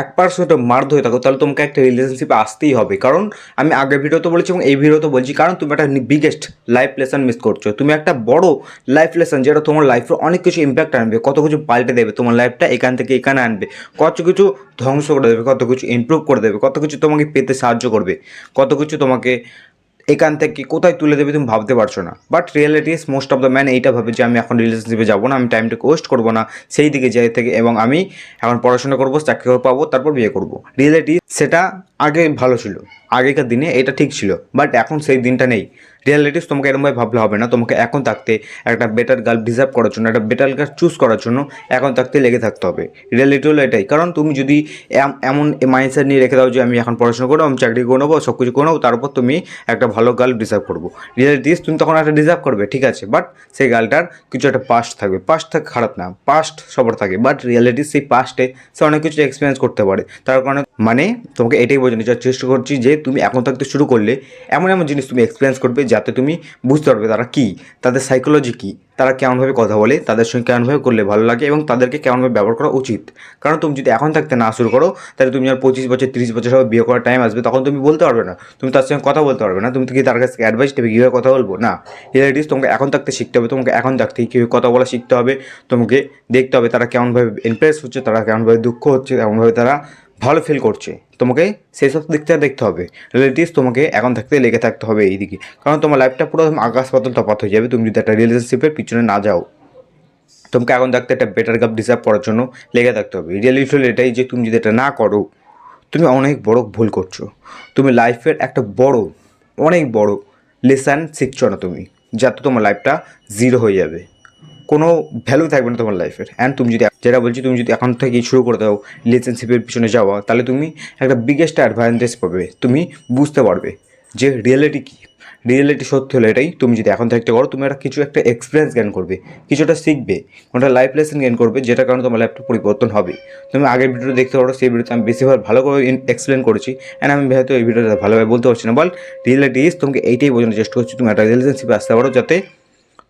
এক পার্সেন্ট মার্দ হয়ে থাকো, তাহলে তোমাকে একটা রিলেশনশিপে আসতেই হবে। কারণ আমি আগের ভিডিওতে বলেছি এবং এই ভিডিওতে বলছি, কারণ তুমি একটা বিগেস্ট লাইফ লেসন মিস করছ। তুমি একটা বড় লাইফ লেসন যেটা তোমার লাইফে অনেক কিছু ইম্প্যাক্ট আনবে, কত কিছু পাল্টে দেবে তোমার লাইফটা এখান থেকে এখানে আনবে, কত কিছু ধ্বংস করে দেবে, কত কিছু ইমপ্রুভ করে দেবে, কত কিছু তোমাকে পেতে সাহায্য করবে, কত কিছু তোমাকে এখান থেকে কোথায় তুলে দেবে তুমি ভাবতে পারছ না। But reality is most of the man এইটা ভাবে যে আমি এখন রিলেশনশিপে যাব না, আমি টাইমটা ওয়েস্ট করব না। সেই দিকে যাই থেকে এবং আমি এখন পড়াশোনা করব চাকরি পাবো, তারপর বিয়ে করব। রিয়েলিটি সেটা আগে ভালো ছিল। আগেকার দিনে এটা ঠিক ছিল। বাট এখন সেই দিনটা নেই। রিয়েলিটিস তোমাকে এরকমভাবে ভাবলে হবে না। তোমাকে এখন থাকতে, একটা বেটার গার্ল ডিজার্ভ করার জন্য, একটা বেটার গার্ল চুজ করার জন্য এখন থাকতে, লেগে থাকতে হবে। রিয়েলিটি হলো এটাই। কারণ তুমি যদি এমন মাইন্ডসেট নিয়ে রেখে দাও যে, আমি এখন পড়াশোনা করব, আমি চাকরি করে নেব সব কিছু করে নেব তারপর তুমি একটা ভালো গার্ল ডিজার্ভ করব। রিয়েলিটিস তুমি তখন একটা ডিজার্ভ করবে, ঠিক আছে? বাট সেই গার্লটার কিছু একটা পাস্ট থাকবে। পাস্ট থাকে খারাপ না। পাস্ট সবার থাকে। বাট রিয়েলিটি সেই পাস্টে সে অনেক কিছু এক্সপিরিয়েন্স করতে পারে। তার কারণে মানে তোমাকে এটাই বোঝানো যাওয়ার চেষ্টা করছি যে তুমি এখন থাকতে শুরু করলে এমন এমন জিনিস তুমি এক্সপিরিয়েন্স করবে যাতে তুমি বুঝতে পারবে তারা কী, তাদের সাইকোলজি কী, তারা কেমনভাবে কথা বলে, তাদের সঙ্গে কেমনভাবে করলে ভালো লাগে এবং তাদেরকে কেমনভাবে ব্যবহার করা উচিত। কারণ তুমি যদি এখন থাকতে না শুরু করো, তাহলে তুমি আর পঁচিশ বছর, তিরিশ বছর সব বিয়ে করার টাইম আসবে, তখন তুমি বলতে পারবে না। তুমি তার সঙ্গে কথা বলতে পারবে না। তুমি কি তার কাছে অ্যাডভাইস নেবে কীভাবে কথা বলব? না। রিয়েলিটিস তোমাকে এখন থাকতে শিখতে হবে, তোমাকে এখন থাকতে কীভাবে কথা বলা শিখতে হবে, তোমাকে দেখতে হবে তারা কেমনভাবে ইমপ্রেস হচ্ছে, তারা কেমনভাবে দুঃখ হচ্ছে, কেমনভাবে তারা ভালো ফিল করছে। তোমাকে সেই সব দিক থেকে দেখতে হবে। রিলেটিভস তোমাকে এখন থাকতে লেগে থাকতে হবে এই দিকে কারণ তোমার লাইফটা পুরো আকাশ পাতল তফাত হয়ে যাবে। তুমি যদি একটা রিলেশনশিপের পিছনে না যাও, তোমাকে এখন থাকতে একটা বেটার কাপ ডিজার্ভ করার জন্য লেগে থাকতে হবে। রিয়েলিটি হলো এটাই যে তুমি যদি এটা না করো, তুমি অনেক বড় ভুল করছ। তুমি লাইফের একটা বড়, অনেক বড় লেসান শিখছো না তুমি, যাতে তোমার লাইফটা জিরো হয়ে যাবে। কোনো ভ্যালু থাকবে না তোমার লাইফের অ্যান্ড তুমি যদি, যেটা বলছি, তুমি যদি এখন থেকে শুরু করে দাও রিলেশনশিপের পিছনে যাওয়া, তাহলে তুমি একটা বিগেস্ট অ্যাডভান্টেজ পাবে। তুমি বুঝতে পারবে যে রিয়েলিটি কী। রিয়েলিটি সত্যি হলো এটাই, তুমি যদি এখন থাকতে করো, তুমি একটা কিছু একটা এক্সপিরিয়েন্স জ্ঞান করবে, কিছুটা শিখবে, কোনটা লাইফ লেসন জ্ঞান করবে, যেটা কারণে তোমার লাইফটা পরিবর্তন হবে। তুমি আগের ভিডিও দেখতে পারো, সেই ভিডিওতে আমি বেশিরভাগ ভালো করে এক্সপ্লেন করেছি অ্যান্ড আমি হয়তো এই ভিডিওটা ভালোভাবে বলতে পারছি না বল রিয়েলিটি ইস তোমাকে এইটাই বোঝানোর চেষ্টা করছি, তুমি একটা রিলেশনশিপে আসতে পারো, যাতে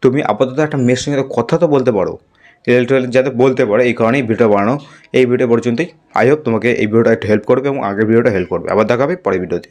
তুমি আপাতত একটা মেয়ের সঙ্গে কথা তো বলতে পারো। রিয়েলিটি যাতে বলতে পারো, এই কারণেই ভিডিও বানানো। এই ভিডিও পর্যন্তই। আই হোপ তোমাকে এই ভিডিওটা একটু হেল্প করবে এবং আগের ভিডিওটা হেল্প করবে। আবার দেখাবে পরের ভিডিওতে।